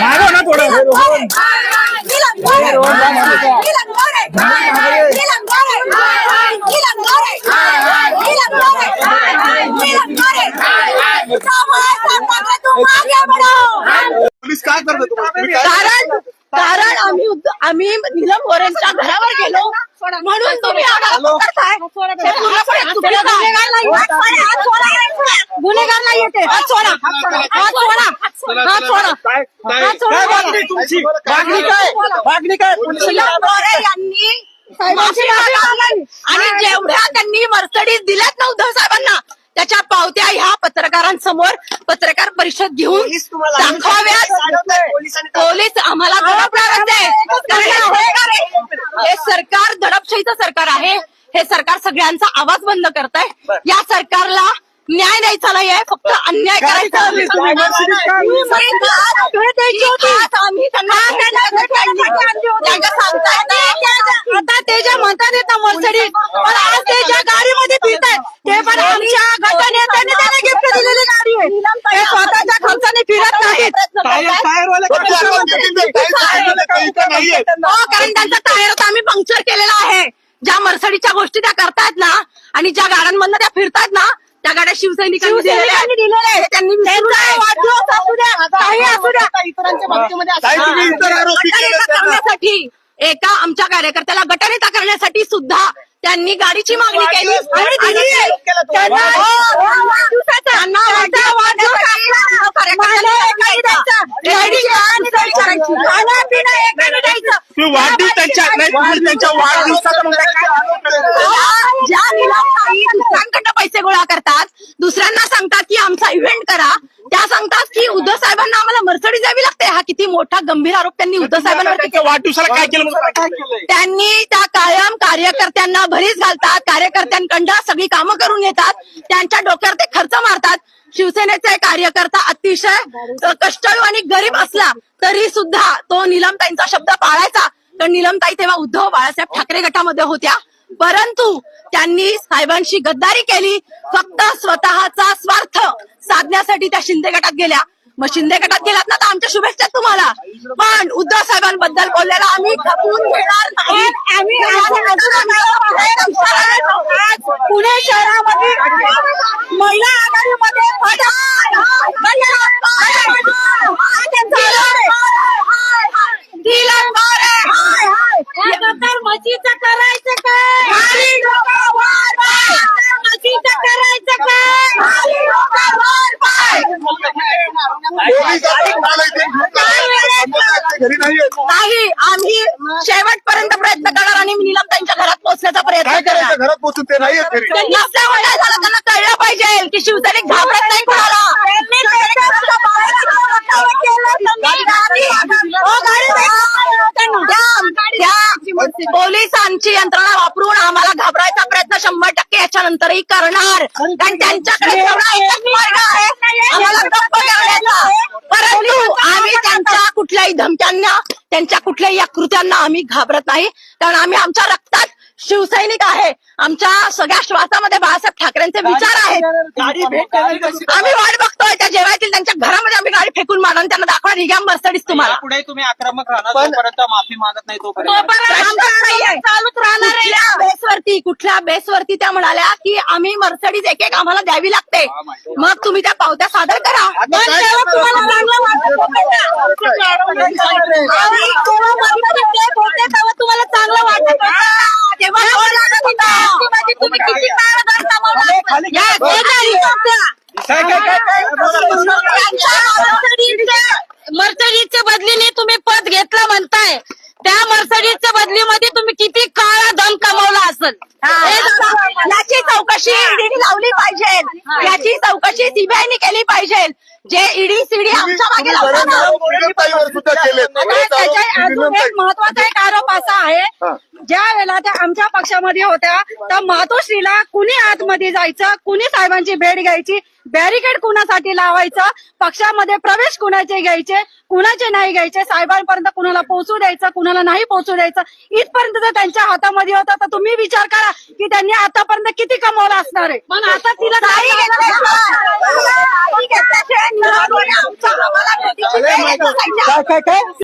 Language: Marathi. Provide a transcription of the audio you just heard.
मागव ना थोडं पोलीस काय करतात तुम्हाला तुम्ही? काय कारण कारण आम्ही उद्द- आम्ही नीलम गोरेंच्या घरावर गेलो. म्हणून तुम्ही आम्हाला पकडताय. हे आहे. गुन्हेगार नाही येते हात सोडा हात सोडा हात सोडा काय काय हात सोडा काय मागणी तुमची मागणी काय मागणी काय पोलिसांनी नीलम गोरे यांनी साहेबांची मागणी मागली. आणि जेवढ्या त्यांनी मर्सडीज दिल्यात ना उद्धव साहेबांना त्याच्या पावत्या ह्या पत्रकारांसमोर पत्रकार परिषद घेऊन दाखवाव्यात पोलीस आम्हाला दडपणारच आहे कारण हे सरकार दडपशाहीचं सरकार आहे. हे सरकार सगळ्यांचा आवाज बंद करत आहे या सरकारला न्याय द्यायचा नाही आहे फक्त अन्याय करायचा आज आम्ही त्यांना त्यांच्या सांगता येत नाही. आता ते म्हणतात येत ना मर्सडीज पण आज ते ज्या गाडीमध्ये फिरतात ते पण आमच्या गटनेत्याने त्यांना गिफ्ट दिलेली गाडी आहे. ते स्वतःच्या खर्चाने टायर टायरवाले काही सांगितलं काही नाहीये. हो कारण त्यांचा टायर तर आम्ही पंक्चर केलेला आहे. ज्या मर्सडीच्या गोष्टी त्या करतायत ना आणि ज्या गाड्यांमधनं त्या फिरतायत ना त्या गाड्या शिवसैनिकांनी दिलेल्या आहेत. हे त्यांनी विसरू नये. वाढदिवस असू द्या. काही असू द्या. काही तुम्ही इतर आरोपी केले गटनेता त्यांना करण्यासाठी एका आमच्या कार्यकर्त्याला गटनेता करण्यासाठी सुद्धा त्यांनी गाडीची मागणी केली. त्यांच्या त्यांच्या ज्या- दुसऱ्यांकडनं पैसे गोळा करतात दुसऱ्यांना सांगतात की आमचा इव्हेंट करा. त्या सांगतात की उद्धव साहेबांना आम्हाला मर्सडी द्यावी लागते. हा किती मोठा गंभीर आरोप त्यांनी उद्धव साहेबांवर काय केलं म्हणून त्यांनी त्या कायम कार्यकर्त्यांना भरीस घालतात. कार्यकर्त्यांकडनं सगळी कामं करून घेतात. त्यांच्या डोक्यावर ते खर्च मारतात. शिवसेनेचा कार्यकर्ता अतिशय कष्टाळू आणि गरीब असला तरी सुद्धा तो निलमताईंचा शब्द पाळायचा. तर निलमताई तेव्हा उद्धव बाळासाहेब ठाकरे गटामध्ये होत्या. परंतु त्यांनी साहेबांशी गद्दारी केली फक्त स्वतःचा स्वार्थ साधण्यासाठी त्या शिंदे गटात गेल्या. मग शिंदे गटात गेलात ना तर आमच्या शुभेच्छा तुम्हाला. पण उद्धव साहेबांबद्दल बोललेला आम्ही खपून घेणार नाही. पुणे शहरामध्ये महिला आघाडीमध्ये फटाक! दिलं बरं! म्हशीचं करायचं काय म्हशीचं करायचं काय पोलीस आता तुम्हाला इथे संबंधाचे घरी नाहीये नाही आम्ही शेवटपर्यंत प्रयत्न करणार आणि निलमताईंच्या घरात पोहोचण्याचा प्रयत्न काय करणार. करायचं घरात पोहोचून ते घरी. त्यांनी आपल्या वडा झाला त्यांना कळलं पाहिजे की शिवसैनिक घाबरत नाही कोणाला. हो, गाडी त्या- त्या पोलिसांची यंत्रणा वापरून आम्हाला घाबरायचा प्रयत्न शंभर याच्यानंतरही करणार. कारण त्यांच्याकडे तेवढा एकच मार्ग आहे. आम्हाला गप्प करण्याचा परंतु आम्ही त्यांच्या कुठल्याही धमक्यांना त्यांच्या कुठल्याही या कृत्यांना आम्ही घाबरत नाही. कारण आम्ही आमच्या रक्तात शिवसैनिक आहे. आमच्या सगळ्या श्वासामध्ये बाळासाहेब ठाकरेंचे विचार आहेत? आम्ही वाट बघतोय त्या जेव्हा येतील त्यांच्या घरामध्ये. फेकून मारून त्यांना दाखवा निघ्या मर्सडीज तुम्हाला. पुढे तुम्ही आक्रमक राहणार जोपर्यंत माफी मागत नाही तोपर्यंत चालूच राहणार कुठल्या बेसवरती कुठल्या बेसवरती त्या म्हणाल्या की आम्ही मर्सडीज एक एक आम्हाला द्यावी लागते. मग तुम्ही त्या पावत्या सादर करा. काय तेव्हा तुम्हाला चांगलं तेव्हा मर्सडीज देत होते तेव्हा तुम्हाला चांगलं वाटत होतं. तेव्हा गोड लागत होतं. तुम्ही किती काळ करता मला? या, ते नाही. काय काय काय काय मर्सडीजच्या बदलीने तुम्ही पद घेतलं म्हणताय. त्या मर्सडीजच्या बदलीमध्ये तुम्ही किती काळा धन कमवला असेल. याची चौकशी लावली पाहिजे. याची चौकशी सीबीआयने केली पाहिजे. जे ईडी सीडी आमच्या मागे ना, आता त्याच्या अजून एक महत्त्वाचा एक आरोप असा हा. आहे ज्या वेळेला त्या आमच्या पक्षामध्ये होत्या तर मातोश्रीला कुणी आतमध्ये जायचं कुणी साहेबांची भेट घ्यायची बॅरिकेड कुणासाठी लावायचं पक्षामध्ये प्रवेश कुणाचे घ्यायचे कुणाचे नाही घ्यायचे साहेबांपर्यंत कुणाला पोहोचू द्यायचं कुणाला नाही पोहोचू द्यायचं इथपर्यंत जर त्यांच्या हातामध्ये होता तर तुम्ही विचार करा की त्यांनी आतापर्यंत किती कमवलं असणार आहे. पण आता तिला नाही घेतल्याशिवाय- नाही घेतल्याशिवाय आमच्या आम्हाला भेटीची वेळ येत नसायची. काय काय काय?